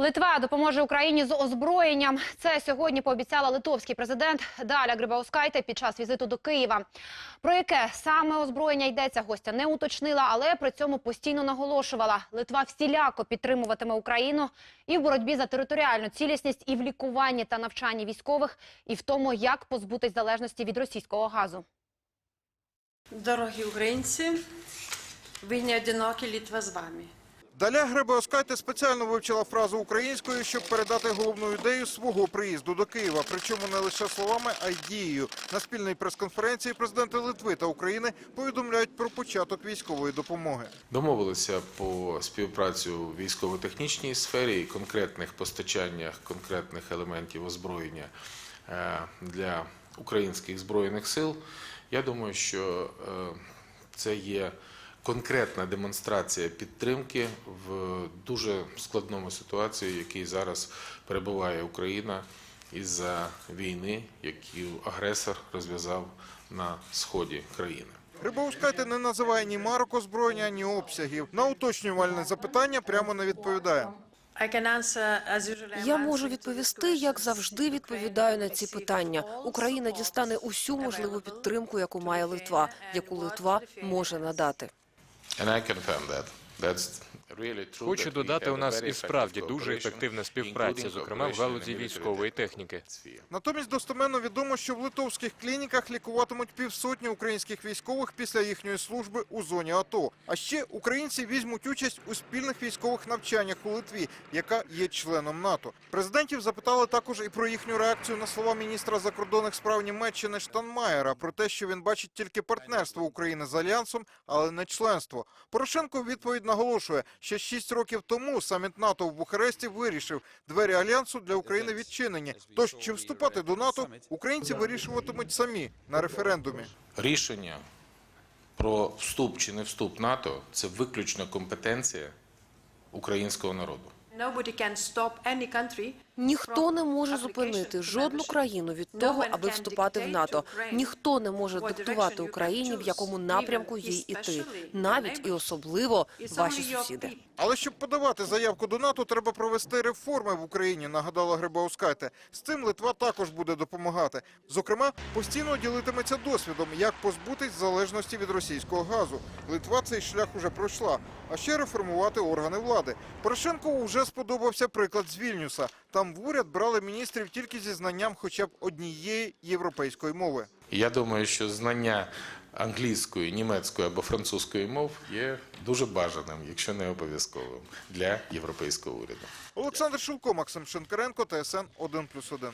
Литва допоможе Україні з озброєнням. Це сьогодні пообіцяла литовський президент Даля Грибаускайте під час візиту до Києва. Про яке саме озброєння йдеться, гостя не уточнила, але при цьому постійно наголошувала. Литва всіляко підтримуватиме Україну і в боротьбі за територіальну цілісність, і в лікуванні та навчанні військових, і в тому, як позбутись залежності від російського газу. Дорогі українці, ви не одинокі, Літва з вами. Даля Гребеоскайте спеціально вивчила фразу українською, щоб передати головну ідею свого приїзду до Києва. Причому не лише словами, а й дією. На спільній прес-конференції президенти Литви та України повідомляють про початок військової допомоги. Домовилися по співпрацю в військово-технічній сфері і конкретних постачаннях конкретних елементів озброєння е, для українських збройних сил. Я думаю, що е, це є конкретна демонстрація підтримки в дуже складному ситуації, в якій зараз перебуває Україна із-за війни, яку агресор розв'язав на сході країни. Грибоускайте не називає ні марок озброєння, ні обсягів. На уточнювальне запитання прямо не відповідає. Я можу відповісти, як завжди відповідаю на ці питання. Україна дістане усю можливу підтримку, яку має Литва, яку Литва може надати. And I confirm that. That's Хочу додати, у нас і справді дуже ефективна співпраця, зокрема в галузі військової техніки. Натомість достеменно відомо, що в литовських клініках лікуватимуть півсотні українських військових після їхньої служби у зоні АТО. А ще українці візьмуть участь у спільних військових навчаннях у Литві, яка є членом НАТО. Президентів запитали також і про їхню реакцію на слова міністра закордонних справ Німеччини Штанмаєра про те, що він бачить тільки партнерство України з альянсом, але не членство. Порошенко відповідь наголошує, що шість років тому саміт НАТО в Бухаресті вирішив, двері альянсу для України відчинені. Тож чи вступати до НАТО українці вирішуватимуть самі на референдумі. Рішення про вступ чи не вступ НАТО це виключно компетенція українського народу. Nobody can stop any country Ніхто не може зупинити жодну країну від того, аби вступати в НАТО. Ніхто не може диктувати Україні, в якому напрямку їй іти, навіть і особливо ваші сусіди. Але щоб подавати заявку до НАТО, треба провести реформи в Україні, нагадала Грибаускайте. З цим Литва також буде допомагати. Зокрема, постійно ділитиметься досвідом, як позбутись залежності від російського газу. Литва цей шлях уже пройшла. А ще реформувати органи влади. Порошенку вже сподобався приклад з Вільнюса. Там в уряд брали міністрів тільки зі знанням хоча б однієї європейської мови. Я думаю, що знання англійської, німецької або французької мов є дуже бажаним, якщо не обов'язковим для європейського уряду. Олександр Шулко, Максим Шенкаренко, ТСН 1+,1.